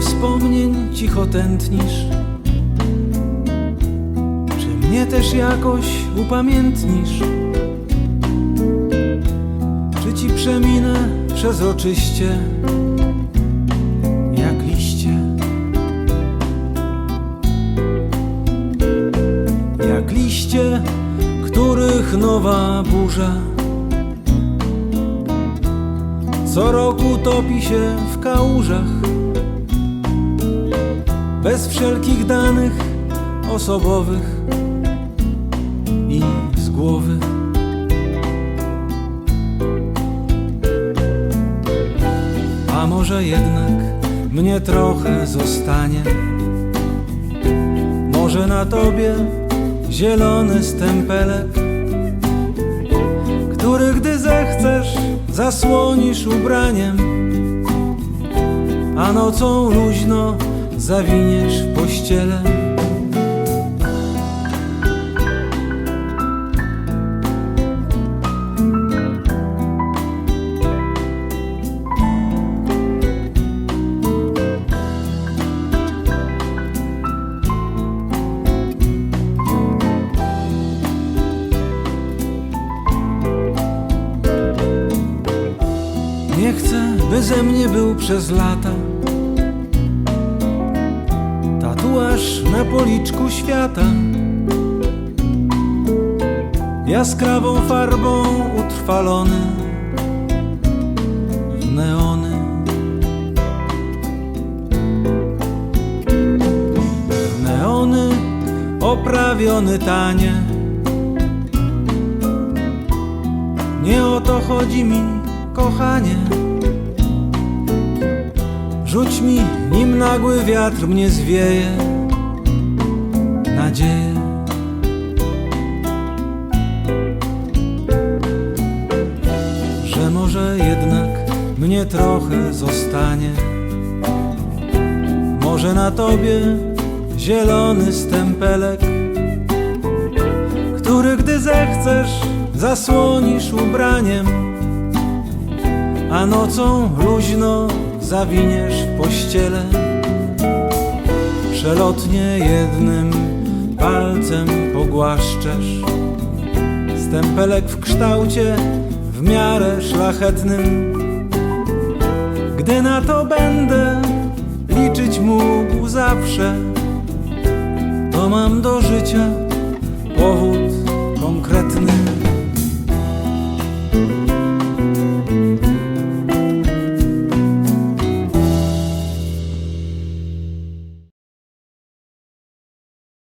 wspomnień cicho tętnisz? Czy mnie też jakoś upamiętnisz? Czy ci przeminę przezroczyście jak liście? Jak liście, których nowa burza co roku topi się w kałużach bez wszelkich danych osobowych i z głowy. A może jednak mnie trochę zostanie? Może na tobie zielony stempelek, który gdy zechcesz zasłonisz ubraniem, a nocą luźno zawiniesz w pościele. Nie chcę, by ze mnie był przez lata Tatuaż na policzku świata. Jaskrawą farbą utrwalony w neony. W neony oprawiony tanie. Nie o to chodzi mi, kochanie. Rzuć mi, nim nagły wiatr mnie zwieje, nadzieję. Że może jednak mnie trochę zostanie. Może na tobie zielony stempelek który gdy zechcesz zasłonisz ubraniem, a nocą luźno zawiniesz w pościele. Przelotnie jednym palcem pogłaszczesz stempelek w kształcie w miarę szlachetnym. Gdy na to będę liczyć mógł zawsze, to mam do życia